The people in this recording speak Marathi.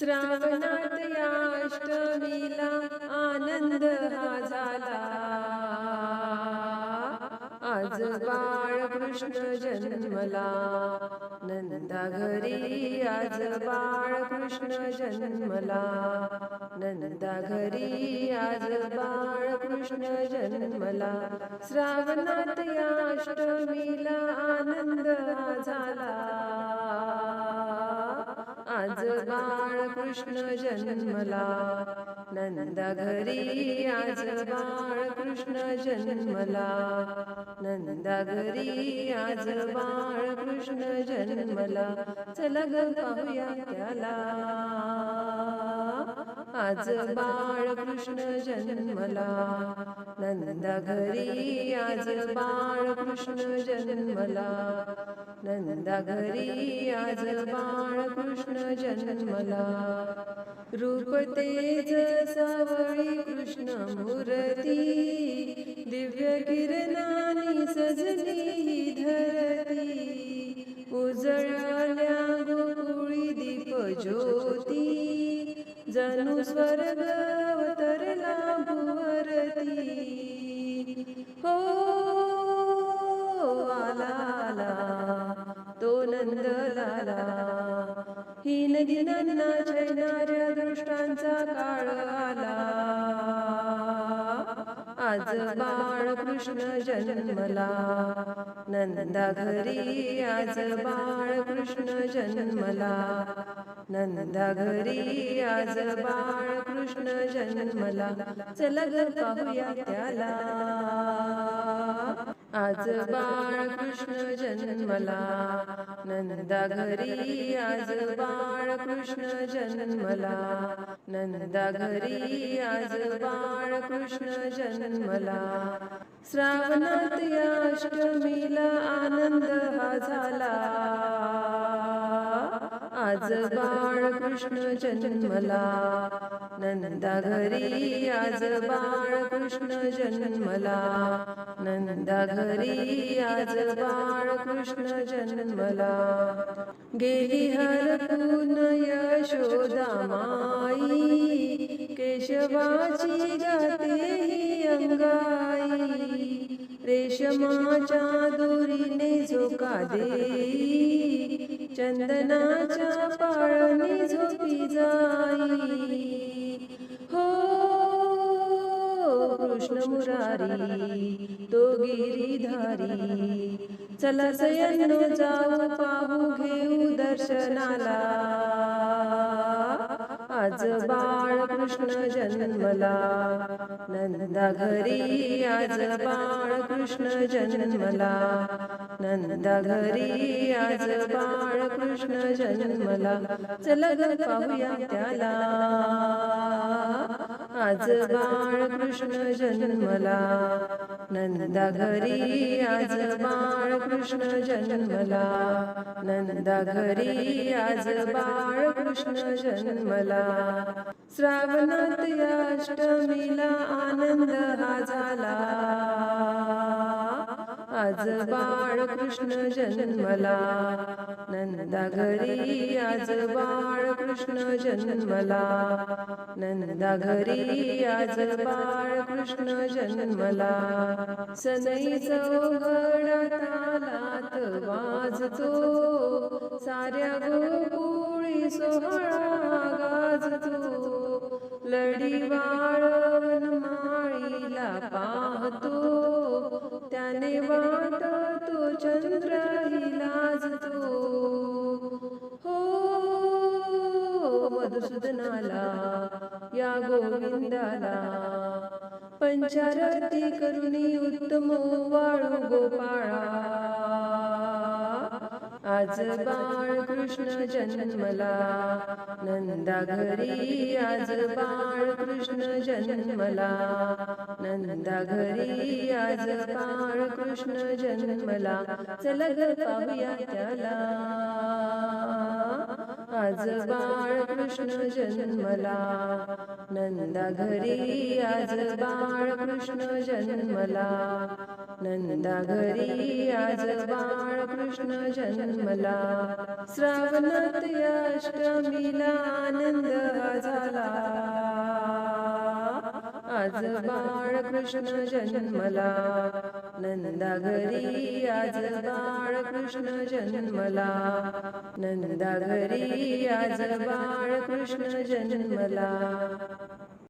श्रावणात या अष्टमीला आनंद हा झाला. आज बाळ कृष्ण जन्मला. नंदा घरी आज बाळ कृष्ण जन्मला. नंदा घरी आज बाळ कृष्ण जन्मला. श्रावणात या अष्टमीला आनंद हा झाला. आज बाळ कृष्ण जन्मला. नंदा घरी आज बाळ कृष्ण जन्मला. नंदा घरी आज बाळ कृष्ण जन्मला. चला ग पाहूया त्याला. आज बाळ कृष्ण जन्मला. नंदा घरी आज बाळ कृष्ण जन्मला. नंदा घरी आज बाळ कृष्ण जन्मला. रूप तेज सवळी कृष्ण मूर्ती. दिव्य किरणानी सजली धरती. उजळल्या गोकुळी दीप ज्योती जणू स्वर्ग अवतरला भुवरती हो आला आला तो नंद लाला हीन दिनांना छैनाऱ्या दृष्टांचा काळ आला. आज बाळ कृष्ण जन्मला. नंदा घरी आज बाळ कृष्ण जन्मला. नंदा घरी आज बाळ कृष्ण जन्मला. चल ग पाहूया त्याला. आज बाळ कृष्ण जन्मला. नंदा घरी आज बाळ कृष्ण जन्मला. नंदा घरी आज बाळ कृष्ण जन्मला. श्रावणात या अष्टमीला आनंद हा झाला. आज बाळ कृष्ण जन्मला. नंदा घरी आज बाळ कृष्ण जन्मला. नंदा घरी आज बाळ कृष्ण जन्मला. गेली हरपून यशोदा माई. केशवाची गाते ही अंगाई. रेशमाच्या दोरीने झोका देई. चंदनाच्या पाळणे झोपी जाई. हो कृष्ण मुरारी तो गिरीधारी चला सयन जाऊ पाहू घेऊ दर्शनाला. आज बाळ कृष्ण जन्मला. नंदा घरी आज बाळ कृष्ण जन्मला. नंदा घरी आज बाळ कृष्ण जन्मला. चल ग पाहूया त्याला. आज बाळ कृष्ण जन्मला. नंदा घरी आज बाळ कृष्ण जन्मला. नंदा घरी आज बाळ कृष्ण जन्मला. श्रावणात या अष्टमीला आनंद हा झाला. आज बाळ कृष्ण जन्मला. नंदा घरी आज बाळ कृष्ण जन्मला. नंदा घरी आज बाळ कृष्ण जन्मला. सनई चौघडतालात वाजतो. साऱ्या गोकुळी सोहळा गाजतो. लढी वाळवन माळीला पाहतो. त्याने वाटतो चंद्र हिला वदनाला या गोविंदाला. पंचारती करुणी उत्तम वाळू गोपाळा. आज बाळ कृष्ण जन्मला नंदा घरी आज बाळ कृष्ण जन्मला. नंदा घरी आज बाळ कृष्ण जन्मला चला ग पाहूया त्याला. आज बाळ कृष्ण जन्मला. नंदा घरी आज बाळ कृष्ण जन्मला. नंदा घरी आज बाळ कृष्ण जन्मला. श्रावणात अष्टमीला आनंद झाला आज बाळ कृष्ण जन्मला. नंदा घरी आज बाळ कृष्ण जन्मला नंदा घरी आज बाळ कृष्ण जन्मला